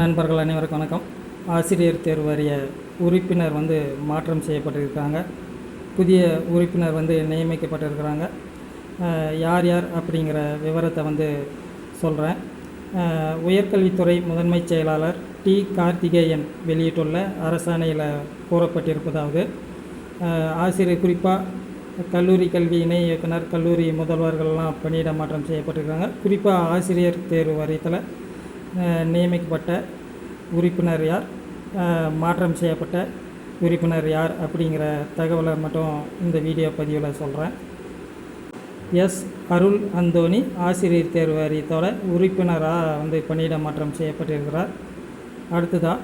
நண்பர்கள் அனைவருக்கும் வணக்கம். ஆசிரியர் தேர்வு வாரிய உறுப்பினர் வந்து மாற்றம் செய்யப்பட்டிருக்காங்க. புதிய உறுப்பினர் வந்து நியமிக்கப்பட்டிருக்கிறாங்க. யார் யார் அப்படிங்கிற விவரத்தை வந்து சொல்கிறேன் உயர்கல்வித்துறை முதன்மைச் செயலாளர் டி. கார்த்திகேயன் வெளியிட்டுள்ள அரசாணையில் கூறப்பட்டிருப்பதாவது ஆசிரியர் குறிப்பாக கல்லூரி கல்வி இணை இயக்குனர் கல்லூரி முதல்வர்கள்லாம் பணியிட மாற்றம் செய்யப்பட்டிருக்காங்க. குறிப்பாக ஆசிரியர் தேர்வு வாரியத்தில் நியமிக்கப்பட்ட உறுப்பினர் யார்? மாற்றம் செய்யப்பட்ட உறுப்பினர் யார் அப்படிங்கிற தகவலை மட்டும் இந்த வீடியோ பதிவில் சொல்கிறேன் எஸ். அருள் அந்தோணி ஆசிரியர் தேர்வு வாரியத்தோட உறுப்பினராக வந்து பணியிட மாற்றம் செய்யப்பட்டிருக்கிறார். அடுத்ததாக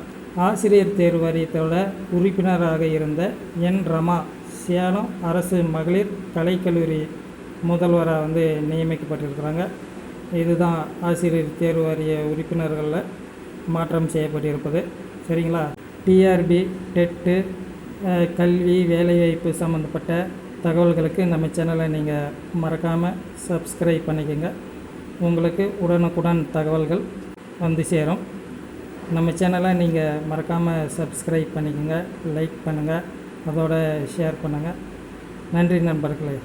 ஆசிரியர் தேர்வு வாரியத்தோட உறுப்பினராக இருந்த என். ரமா சேலம் அரசு மகளிர் கலைக்கல்லூரி முதல்வராக வந்து நியமிக்கப்பட்டிருக்கிறாங்க. இதுதான் ஆசிரியர் தேர்வு வாரிய உறுப்பினர்களில் மாற்றம் செய்யப்பட்டிருப்பது. சரிங்களா? டிஆர்பி டெட்டு கல்வி வேலைவாய்ப்பு சம்மந்தப்பட்ட தகவல்களுக்கு நம்ம சேனலை நீங்கள் மறக்காமல் சப்ஸ்கிரைப் பண்ணிக்கோங்க. உங்களுக்கு உடனுக்குடன் தகவல்கள் வந்து சேரும். நம்ம சேனலை நீங்கள் மறக்காமல் சப்ஸ்கிரைப் பண்ணிக்கோங்க லைக் பண்ணுங்கள் அதோட ஷேர் பண்ணுங்கள் நன்றி நண்பர்களே.